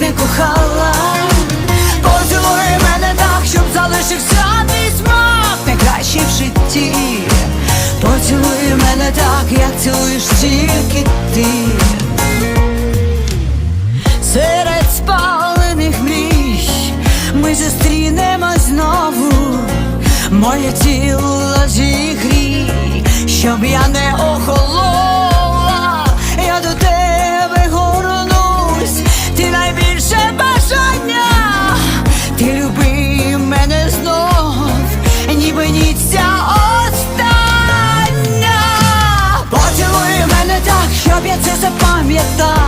не кохала, поцілуй мене так, щоб залишився твій смак найкращий в житті. Поцілуй мене так, як цілуєш тільки ти. Серед спалених мрій ми зустрінемо знову моє тіло зігрій, щоб я не охолола пам'ятаю.